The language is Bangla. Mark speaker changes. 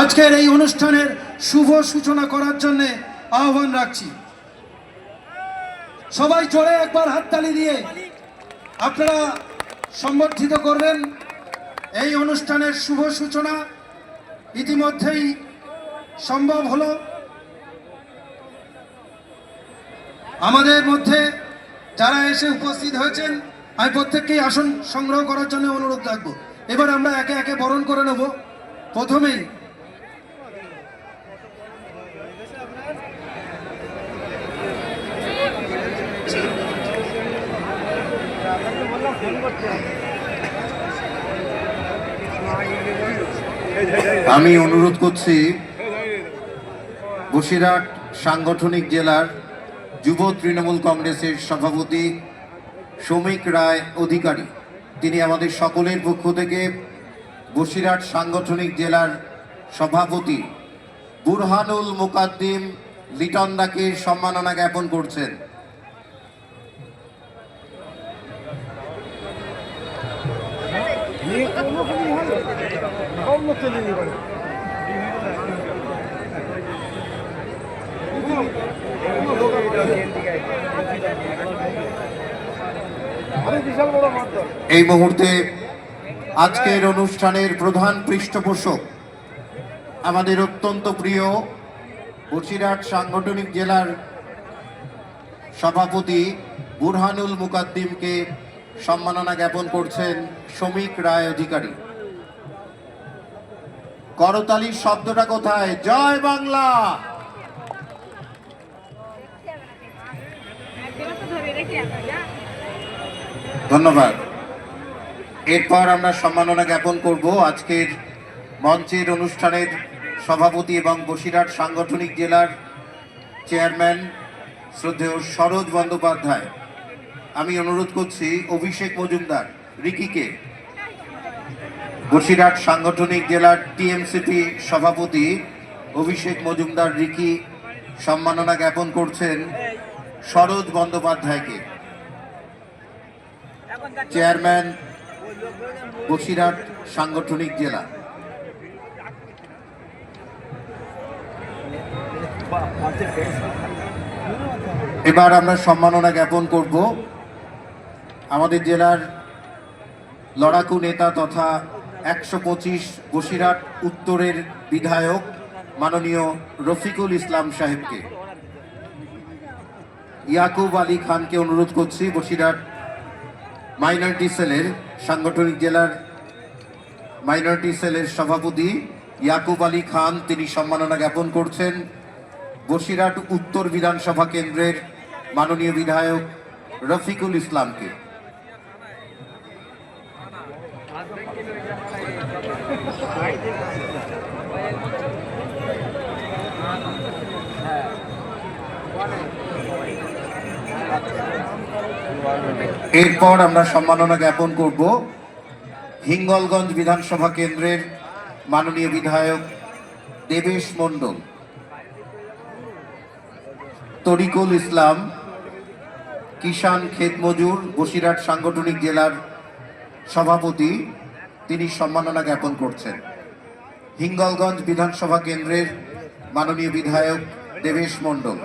Speaker 1: আজকের এই অনুষ্ঠানের শুভ সূচনা করার জন্য আহ্বান রাখছি। সবাই জোরে একবার হাততালি দিয়ে আপনারা সম্বর্ধিত করবেন এই অনুষ্ঠানের শুভ সূচনা। ইতিমধ্যেই সম্ভব হলো। আমাদের মধ্যে যারা এসে উপস্থিত হয়েছেন, আমি প্রত্যেককেই আসন সংগ্রহ করার জন্য অনুরোধ রাখব। এবার আমরা একে একে বরণ করে নেব। প্রথমেই
Speaker 2: আমি অনুরোধ করছি, বসিরহাট সাংগঠনিক জেলার যুব তৃণমূল কংগ্রেসের সভাপতি শ্রমিক রায় অধিকারী। তিনি আমাদের সকলের পক্ষ থেকে বসিরহাট সাংগঠনিক জেলার সভাপতি বুরহানুল মুকাদ্দিম লিটনদাকে সম্মাননা জ্ঞাপন করছেন। এই মুহূর্তে আজকের অনুষ্ঠানের প্রধান পৃষ্ঠপোষক আমাদের অত্যন্ত প্রিয় বসিরহাট সাংগঠনিক জেলার সভাপতি বুরহানুল মুকাদ্দিমকে সম্মাননা জ্ঞাপন করছেন শ্রমিক রায় অধিকারী। করতালির শব্দটা কোথায়? জয় বাংলা! ধন্যবাদ। এরপর আমরা সম্মাননা জ্ঞাপন করব আজকের মঞ্চের অনুষ্ঠানের সভাপতি এবং বসিরহাট সাংগঠনিক জেলার চেয়ারম্যান শ্রদ্ধেয় সরোজ বন্দ্যোপাধ্যায়। আমি অনুরোধ করছি অভিষেক মজুমদার, রিকিকে। বসিরহাট সাংগঠনিক জেলার টিএমসিপি সভাপতি অভিষেক মজুমদার, রিকি, সম্মাননা জ্ঞাপন করছেন সরোজ বন্দ্যোপাধ্যায়কে। চেয়ারম্যান বসিরহাট সাংগঠনিক জেলা। এবার আমরা সম্মাননা জ্ঞাপন করব। আমাদের জেলার লড়াকু নেতা তথা একশো পঁচিশ বসিরহাট উত্তরের বিধায়ক মাননীয় রফিকুল ইসলাম সাহেবকে। ইয়াকুব আলী খানকে অনুরোধ করছি বসিরহাট মাইনরিটি সেলের সাংগঠনিক জেলার মাইনরিটি সেলের সভাপতি ইয়াকুব আলী খান, তিনি সম্মাননা জ্ঞাপন করছেন। বসিরহাট উত্তর বিধানসভা কেন্দ্রের মাননীয় বিধায়ক রফিকুল ইসলামকে। এরপর আমরা সম্মাননা জ্ঞাপন করব হিঙ্গলগঞ্জ বিধানসভা কেন্দ্রের মাননীয় বিধায়ক দেবেশ মণ্ডল, তরিকুল ইসলাম কিষান ক্ষেত মজুর বসিরহাট সাংগঠনিক জেলার সভাপতি, তিনি সম্মাননা জ্ঞাপন করছেন। হিঙ্গলগঞ্জ বিধানসভা কেন্দ্রের মাননীয় বিধায়ক দেবেশ মণ্ডল।